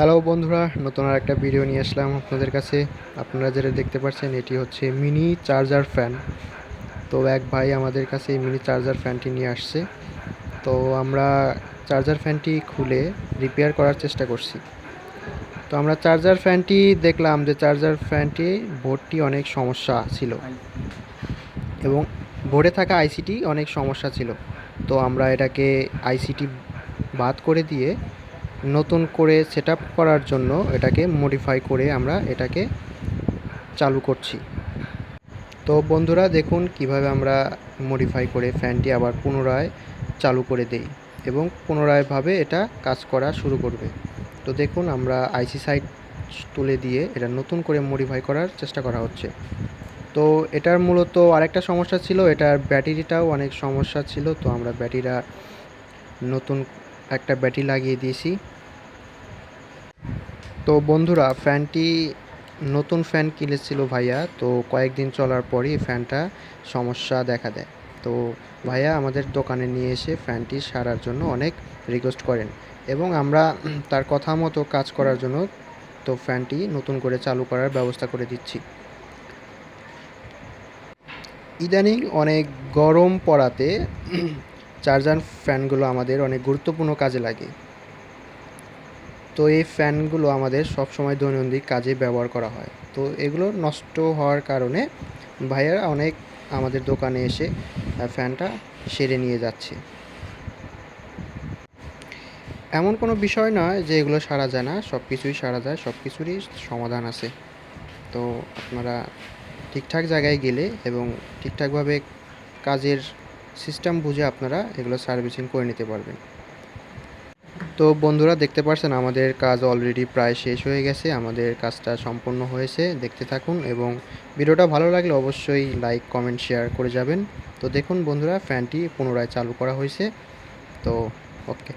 Hello বন্ধুরা, নতুন আর একটা ভিডিও নিয়ে আসলাম আপনাদের কাছে। আপনারা যেটা দেখতে পাচ্ছেন, এটি হচ্ছে মিনি চার্জার ফ্যান তো এক ভাই আমাদের কাছে এই মিনি চার্জার ফ্যানটি নিয়ে আসছে। তো আমরা চার্জার ফ্যানটি খুলে রিপেয়ার করার চেষ্টা করছি। তো আমরা চার্জার ফ্যানটি দেখলাম যে চার্জার ফ্যানটি বোর্ডটি অনেক সমস্যা ছিল। এবং বোর্ডে থাকা আইসিটি অনেক সমস্যা ছিল। তো আমরা এটাকে আইসিটি বাদ করে দিয়ে নতুন করে সেট করার জন্য এটাকে মডিফাই করে আমরা এটাকে চালু করছি। তো বন্ধুরা, দেখুন কীভাবে আমরা মডিফাই করে ফ্যানটি আবার পুনরায় চালু করে দেই এবং পুনরায়ভাবে এটা কাজ করা শুরু করবে। তো দেখুন, আমরা আইসি সাইড তুলে দিয়ে এটা নতুন করে মডিফাই করার চেষ্টা করা হচ্ছে। তো এটার মূলত আরেকটা সমস্যা ছিল, এটার ব্যাটারিটাও অনেক সমস্যা ছিল, তো আমরা ব্যাটারিটা নতুন একটা ব্যাটারি লাগিয়ে দিয়েছি। তো বন্ধুরা, ফ্যানটি নতুন ফ্যান কিনেছিল ভাইয়া, তো কয়েকদিন চলার পরই ফ্যানটা সমস্যা দেখা দেয়। তো ভাইয়া আমাদের দোকানে নিয়ে এসে ফ্যানটি সারার জন্য অনেক রিকোয়েস্ট করেন এবং আমরা তার কথা মতো কাজ করার জন্য তো ফ্যানটি নতুন করে চালু করার ব্যবস্থা করে দিচ্ছি। ইদানিং অনেক গরম পড়াতে চার্জার ফ্যানগুলো আমাদের অনেক গুরুত্বপূর্ণ কাজে লাগে। তো এই ফ্যানগুলো আমাদের সবসময় দৈনন্দিন কাজে ব্যবহার করা হয়। তো এগুলো নষ্ট হওয়ার কারণে ভাইয়ারা অনেক আমাদের দোকানে এসে ফ্যানটা সেরে নিয়ে যাচ্ছে। এমন কোনো বিষয় নয় যে এগুলো সারা যায় না সব কিছুই সারা যায় সব কিছুরই সমাধান আছে। তো আপনারা ঠিকঠাক জায়গায় গেলে এবং ঠিকঠাকভাবে কাজের সিস্টেম বুঝে আপনারা এগুলো সার্ভিসিং করে নিতে পারবেন। তো বন্ধুরা, দেখতে পাচ্ছেন আমাদের কাজ অলরেডি প্রায় শেষ হয়ে গেছে। আমাদের কাজটা সম্পন্ন হয়েছে, দেখতে থাকুন এবং ভিডিওটা ভালো লাগলে অবশ্যই লাইক কমেন্ট শেয়ার করে যাবেন। তো দেখুন বন্ধুরা ফ্যানটি পুনরায় চালু করা হয়েছে। তো ওকে